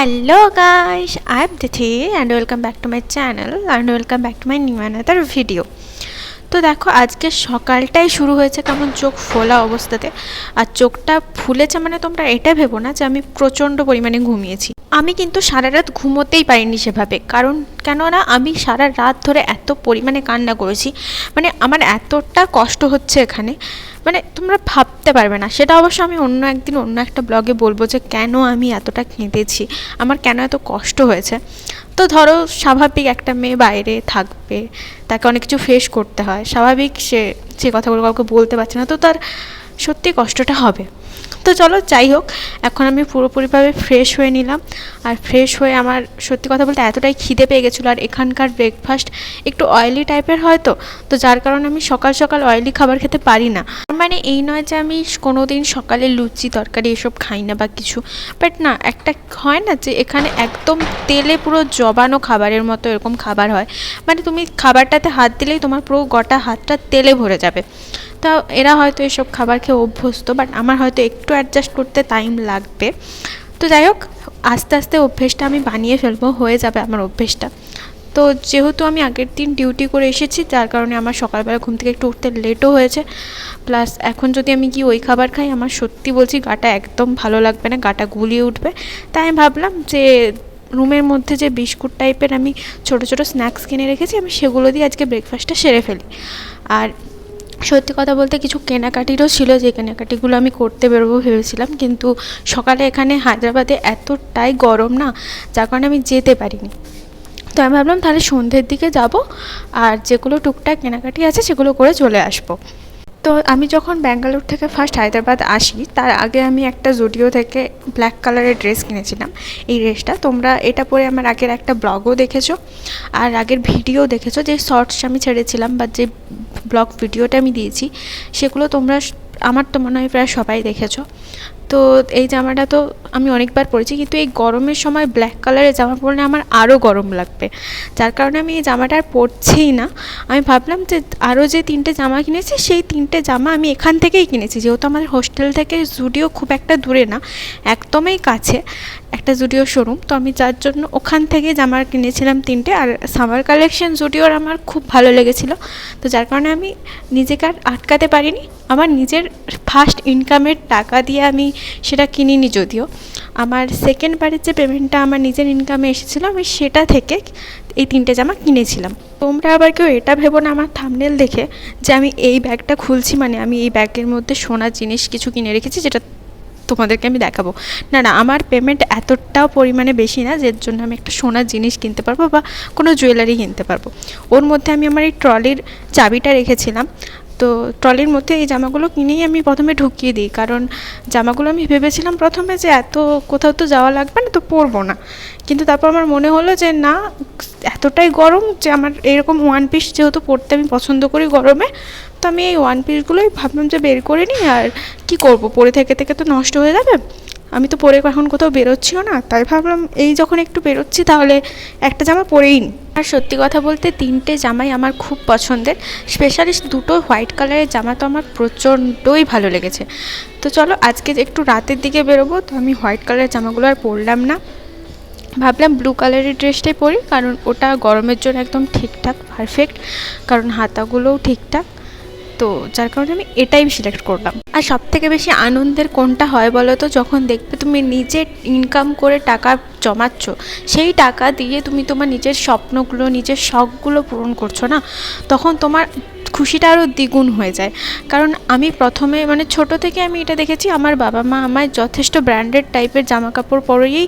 Hello guys, I'm dithi and welcome back to my channel and welcome back to my new another video. তো দেখো আজকে সকালটাই শুরু হয়েছে কেমন চোখ ফোলা অবস্থাতে আর চোখটা ফুলেছে মানে তোমরা এটা ভেবো না যে আমি প্রচণ্ড পরিমাণে ঘুমিয়েছি আমি কিন্তু সারা রাত ঘুমোতেই পারিনি সেভাবে। কারণ কেননা আমি সারা রাত ধরে এত পরিমাণে কান্না করেছি। মানে আমার এতটা কষ্ট হচ্ছে এখানে। মানে তোমরা ভাবতে পারবে না। সেটা অবশ্য আমি অন্য একদিন অন্য একটা ব্লগে বলব যে কেন আমি এতটা কেঁদেছি? আমার কেন এত কষ্ট হয়েছে? তো ধরো স্বাভাবিক একটা মেয়ে বাইরে থাকবে, তাকে অনেক কিছু ফেস করতে হয়। স্বাভাবিক সে সে কথাগুলো কাউকে বলতে পারছে না। তো তার সত্যি কষ্টটা হবে। তো চলো, যাই হোক, এখন আমি পুরোপুরিভাবে ফ্রেশ হয়ে নিলাম। আর ফ্রেশ হয়ে আমার সত্যি কথা বলতে এতটাই খিদে পেয়ে গেছিল। আর এখানকার ব্রেকফাস্ট একটু অয়েলি টাইপের হয় তো তো যার কারণে আমি সকাল সকাল অয়েলি খাবার খেতে পারি না। মানে এই নয় যে আমি কোনো দিন সকালে লুচি তরকারি এসব খাই না বা কিছু। বাট না, একটা হয় না যে এখানে একদম তেলে পুরো জবানো খাবারের মতো এরকম খাবার হয়। মানে তুমি খাবারটাতে হাত দিলেই তোমার পুরো গোটা হাতটা তেলে ভরে যাবে। তা এরা হয়তো এসব খাবার খেয়ে অভ্যস্ত বাট আমার হয়তো একটু অ্যাডজাস্ট করতে টাইম লাগবে। তো যাই হোক, আস্তে আস্তে অভ্যেসটা আমি বানিয়ে ফেলব, হয়ে যাবে আমার অভ্যেসটা। তো যেহেতু আমি আগের দিন ডিউটি করে এসেছি, যার কারণে আমার সকালবেলা ঘুম থেকে একটু উঠতে লেটও হয়েছে। প্লাস এখন যদি আমি কি ওই খাবার খাই, আমার সত্যি বলছি গাটা একদম ভালো লাগবে না, গাটা গুলিয়ে উঠবে। তাই আমি ভাবলাম যে রুমের মধ্যে যে বিস্কুট টাইপের আমি ছোট ছোট স্ন্যাক্স কিনে রেখেছি, আমি সেগুলো দিয়ে আজকে ব্রেকফাস্টটা সেরে ফেলি। আর সত্যি কথা বলতে কিছু কেনাকাটিরও ছিল যে কেনাকাটিগুলো আমি করতে বেরোবো ভেবেছিলাম, কিন্তু সকালে এখানে হায়দ্রাবাদে এতটাই গরম না, যার কারণে আমি যেতে পারিনি। তো আমি ভাবলাম তাহলে সন্ধ্যের দিকে যাব, আর যেগুলো টুকটাক কেনাকাটি আছে সেগুলো করে চলে আসব। তো আমি যখন ব্যাঙ্গালোর থেকে ফার্স্ট হায়দ্রাবাদ আসি, তার আগে আমি একটা জুডিও থেকে ব্ল্যাক কালারের ড্রেস কিনেছিলাম। এই ড্রেসটা তোমরা এটা পরে আমার আগের একটা ব্লগও দেখেছ আর আগের ভিডিও দেখেছ যে শর্টস আমি ছেড়েছিলাম বা যে ব্লগ ভিডিওটা আমি দিয়েছি, সেগুলো তোমরা আমার তো মনে হয় প্রায় সবাই দেখেছ। তো এই জামাটা তো আমি অনেকবার পরেছি, কিন্তু এই গরমের সময় ব্ল্যাক কালারের জামা পরলে আমার আরও গরম লাগবে। যার কারণে আমি এই জামাটা আর পরছিই না। আমি ভাবলাম যে আরও যে তিনটে জামা কিনেছি, সেই তিনটে জামা আমি এখান থেকেই কিনেছি। যেহেতু আমাদের হোস্টেল থেকে জুডিও খুব একটা দূরে না, একদমই কাছে একটা জুডিও শোরুম তো আমি যার জন্য ওখান থেকে জামা কিনেছিলাম তিনটে। আর সামার কালেকশন জুডিওর আমার খুব ভালো লেগেছিলো। তো যার কারণে আমি নিজেকে আর আটকাতে পারিনি। আমার নিজের ফার্স্ট ইনকামের টাকা দিয়ে আমি সেটা কিনিনি যদিও। আমার সেকেন্ড বারের যে পেমেন্টটা আমার নিজের ইনকামে এসেছিল, আমি সেটা থেকে এই তিনটে জামা কিনেছিলাম। তোমরা আবার কেউ এটা ভেবো না আমার থামনেল দেখে যে আমি এই ব্যাগটা খুলছি মানে আমি এই ব্যাগের মধ্যে সোনার জিনিস কিছু কিনে রেখেছি যেটা তোমাদেরকে আমি দেখাবো। না না, আমার পেমেন্ট এতটাও পরিমাণে বেশি না যার জন্য আমি একটা সোনার জিনিস কিনতে পারব বা কোনো জুয়েলারি কিনতে পারব। ওর মধ্যে আমি আমার এই ট্রলির চাবিটা রেখেছিলাম। তো ট্রলির মধ্যে এই জামাগুলো কিনেই আমি প্রথমে ঢুকিয়ে দিই। কারণ জামাগুলো আমি ভেবেছিলাম প্রথমে যে এত কোথাও তো যাওয়া লাগবে না, তো পরবো না। কিন্তু তারপর আমার মনে হলো যে না, এতটাই গরম যে আমার এরকম ওয়ান পিস যেহেতু পরতে আমি পছন্দ করি গরমে, তো আমি এই ওয়ান পিসগুলোই ভাবলাম যে বের করে নিই আর কি করব? পরে থেকে থেকে তো নষ্ট হয়ে যাবে। আমি তো পরে এখন কোথাও বেরোচ্ছিও না, তাই ভাবলাম এই যখন একটু বেরোচ্ছি তাহলে একটা জামা পরেই নিই আর সত্যি কথা বলতে তিনটে জামাই আমার খুব পছন্দের স্পেশালি দুটো হোয়াইট কালারের জামা তো আমার প্রচণ্ডই ভালো লেগেছে। তো চলো আজকে একটু রাতের দিকে বেরোবো, তো আমি হোয়াইট কালারের জামাগুলো আর পরলাম না। ভাবলাম ব্লু কালারের ড্রেসটাই পরি, কারণ ওটা গরমের জন্য একদম ঠিকঠাক পারফেক্ট কারণ হাতাগুলোও ঠিকঠাক। তো যার কারণে আমি এটাই সিলেক্ট করলাম। আর সব থেকে বেশি আনন্দের কোনটা হয় বলো তো? যখন দেখবে তুমি নিজে ইনকাম করে টাকা জমাচ্ছ, সেই টাকা দিয়ে তুমি তোমার নিজের স্বপ্নগুলো, নিজের শখগুলো পূরণ করছ না? তখন তোমার খুশিটা আরও দ্বিগুণ হয়ে যায়। কারণ আমি প্রথমে মানে ছোট থেকে আমি এটা দেখেছি, আমার বাবা মা আমায় যথেষ্ট ব্র্যান্ডেড টাইপের জামা কাপড় পরেই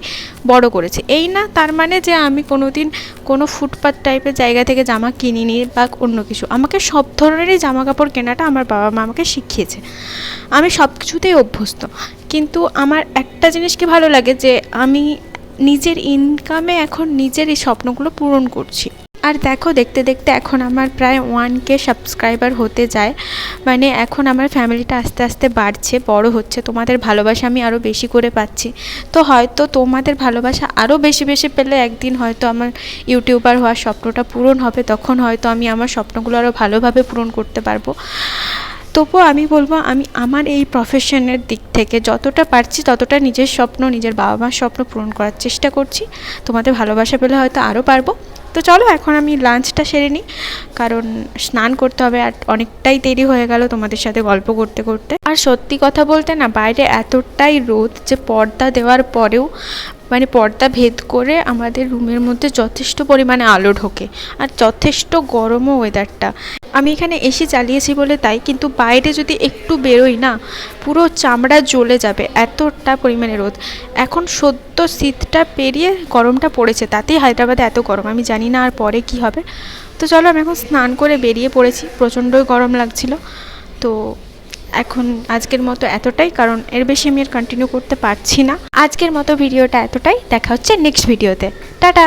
বড় করেছে। এই না, তার মানে যে আমি কোনো দিন কোনো ফুটপাথ টাইপের জায়গা থেকে জামা কিনিনি বা অন্য কিছু। আমাকে সব ধরনেরই জামা কাপড় কেনাটা আমার বাবা মা আমাকে শিখিয়েছে। আমি সব কিছুতেই অভ্যস্ত। কিন্তু আমার একটা জিনিস কি ভালো লাগে যে আমি নিজের ইনকামে এখন নিজের এই স্বপ্নগুলো পূরণ করছি। আর দেখো, দেখতে দেখতে এখন আমার প্রায় ওয়ান কে সাবস্ক্রাইবার হতে যায়। মানে এখন আমার ফ্যামিলিটা আস্তে আস্তে বাড়ছে, বড় হচ্ছে। তোমাদের ভালোবাসা আমি আরও বেশি করে পাচ্ছি। তো হয়তো তোমাদের ভালোবাসা আরও বেশি বেশি পেলে একদিন হয়তো আমার ইউটিউবার হওয়ার স্বপ্নটা পূরণ হবে। তখন হয়তো আমি আমার স্বপ্নগুলো আরও ভালোভাবে পূরণ করতে পারব। তবুও আমি বলব, আমি আমার এই প্রফেশনের দিক থেকে যতটা পারছি, ততটা নিজের স্বপ্ন, নিজের বাবা মার স্বপ্ন পূরণ করার চেষ্টা করছি। তোমাদের ভালোবাসা পেলে হয়তো আরও পারব। তো চলো, এখন আমি লাঞ্চটা সেরে নিই। কারণ স্নান করতে হবে আর অনেকটাই দেরি হয়ে গেল তোমাদের সাথে গল্প করতে করতে। আর সত্যি কথা বলতে না, বাইরে এতটাই রোদ যে পর্দা দেওয়ার পরেও মানে পর্দা ভেদ করে আমাদের রুমের মধ্যে যথেষ্ট পরিমাণে আলো ঢোকে। আর যথেষ্ট গরমও ওয়েদারটা আমি এখানে এসি চালিয়েছি বলে তাই, কিন্তু বাইরে যদি একটু বেরোই না, পুরো চামড়া জ্বলে যাবে, এতটা পরিমাণে রোদ। এখন সদ্য শীতটা পেরিয়ে গরমটা পড়েছে, তাতেই হায়দ্রাবাদে এত গরম, আমি জানি না আর পরে কি হবে। তো চলো, আমি এখন স্নান করে বেরিয়ে পড়েছি, প্রচণ্ডই গরম লাগছিল। তো এখন আজকের মতো এতটাই, কারণ এর বেশি আমি আর কন্টিনিউ করতে পারছি না। আজকের মতো ভিডিওটা এতটাই, দেখা হচ্ছে নেক্সট ভিডিওতে টাটা!